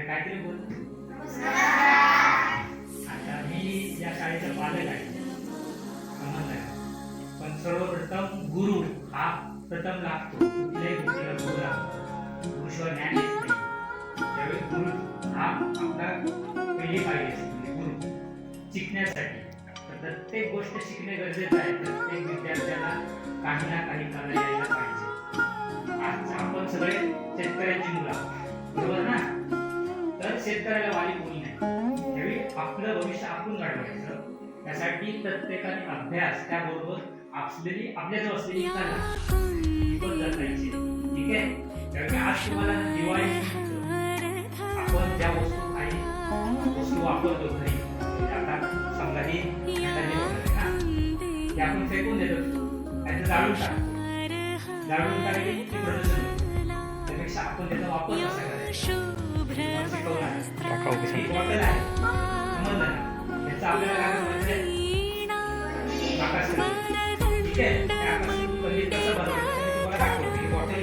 अरे काहीतरी बोल? आता मी या शाळेचा पालक आहे. समज आहे. पण सर्वप्रथम गुरु हा प्रथम लागतो. कुठल्याही गोष्टीला गुरु लागतो गुरुशिवाय ज्ञान येत नाही. त्यावेळी गुरु हा आपला पहिली पाहिजे असते. म्हणजे गुरु. शिकण्यासाठी. प्रत्येक गोष्ट शिकणे गरजेचं आहे. प्रत्येक विद्यार्थ्याला काही ना काही करायला यायला पाहिजे. आज आपण सगळे शेतकऱ्यांची मुलं बरोबर ना? शेतकऱ्याला वाली कोणी नाही. त्यावेळी आपलं भविष्य आपण घडवायचं. त्यासाठी प्रत्येकाने अभ्यास त्याबरोबर असलेली आपल्याजवळ असलेली कला शिकवत जगायची. ठीक आहे? त्यावेळी आज तुम्हाला दिवाळी आपण ज्या वस्तू काही वस्तू वापरतो घरी म्हणजे आता समजा ही ते आपण फेकून देतो. त्याचं जाळून टाकतो जाळून टाकले की प्रदूषण त्यापेक्षा आपण त्याचा वापर कसा करायचा? आहे. बॉटल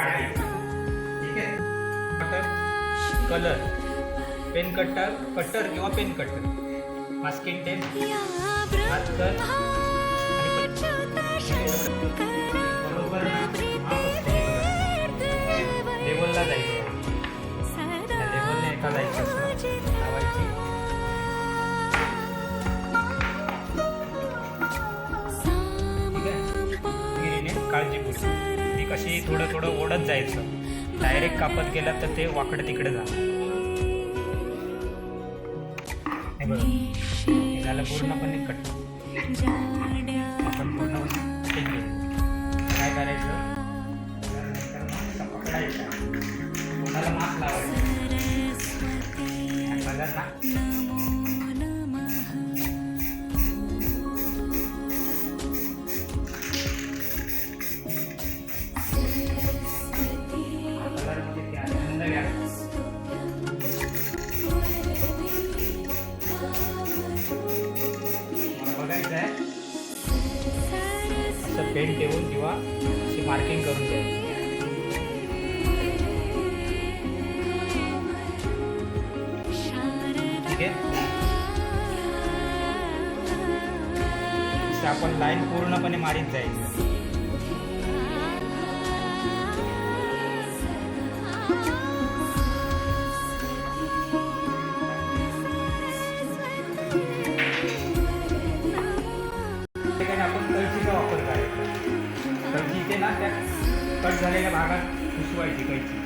ठीक आहे कलर पेन कटर कटर किंवा पेन कटर मास्किंग टेप हात कर थोडं थोडं ओढत जायचं. डायरेक्ट कापत गेला तर ते वाकडं तिकडे जा. झालं पूर्णपणे कट. आपण पूर्णपणे काय करायचं? पकडायचं. कोणाला मास्क लावायचं? बघा ना. मला आहे. असं पेंट देऊन किंवा अशी मार्किंग करून द्यायची ठीक आहे? आपण लाईन पूर्णपणे मारीत जायचं. कट झालेल्या भागात घुसवायची कैची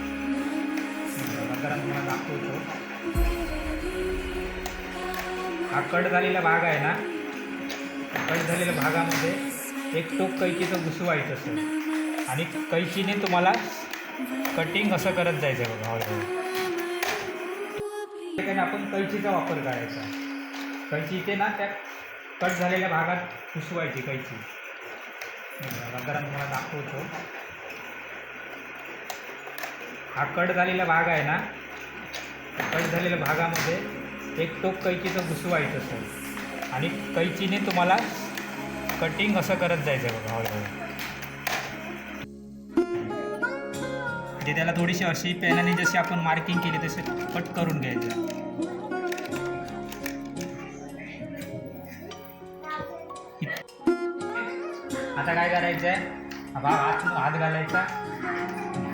जरा तुम्हाला दाखवतो. हा कट झालेला भाग आहे ना कट झालेल्या भागामध्ये एक टोक कैचीचं घुसवायचं असं आणि कैचीने तुम्हाला कटिंग असं करत जायचं बघा हळूहळू. ठिकाणी आपण कैचीचा वापर करायचा कैची इथे ना त्या कट झालेल्या भागात घुसवायची कैची गरम तुम्हाला दाखवतो. हा कट झालेला भाग आहे ना कट झालेल्या भागामध्ये एक टोक कैचीचं घुसवायचं असेल. आणि कैचीने तुम्हाला कटिंग असं करत जायचं बघा हळूहळू. म्हणजे त्याला थोडीशी अशी पेनाने जशी आपण मार्किंग केली तसे कट करून घ्यायचं. आता काय करायचं आहे हा भाग हात हात घालायचा.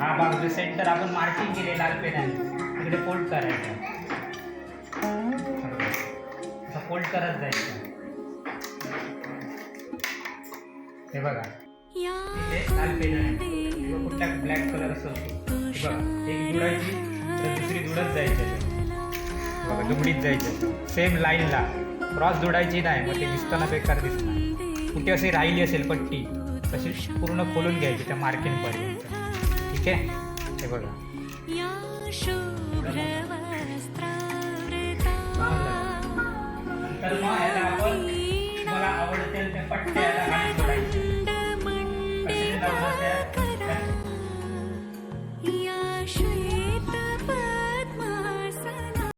हा भाग जो सेंटर आपण मार्किंग केले लाल पेनाने तिकडे फोल्ड करायचा. फोल्ड करत जायचं. हे बघा. इथे लाल पेनाने किंवा कुठल्या ब्लॅक कलर असतो हे बघा. एक जुडायची तर दुसरी जुडत जायची. बघा दुमडीत जायचं. सेम लाईनला क्रॉस जोडायची नाही. मग ते दिसताना बेकार दिसणार. कुठे अशी राहिली असेल पट्टी. तशी पूर्ण खोलून घ्यायची त्या मार्किंगपर्यंत ठीक आहे हे बघा? नंतर मग याला आपण तुम्हाला आवडतील त्या पट्ट्या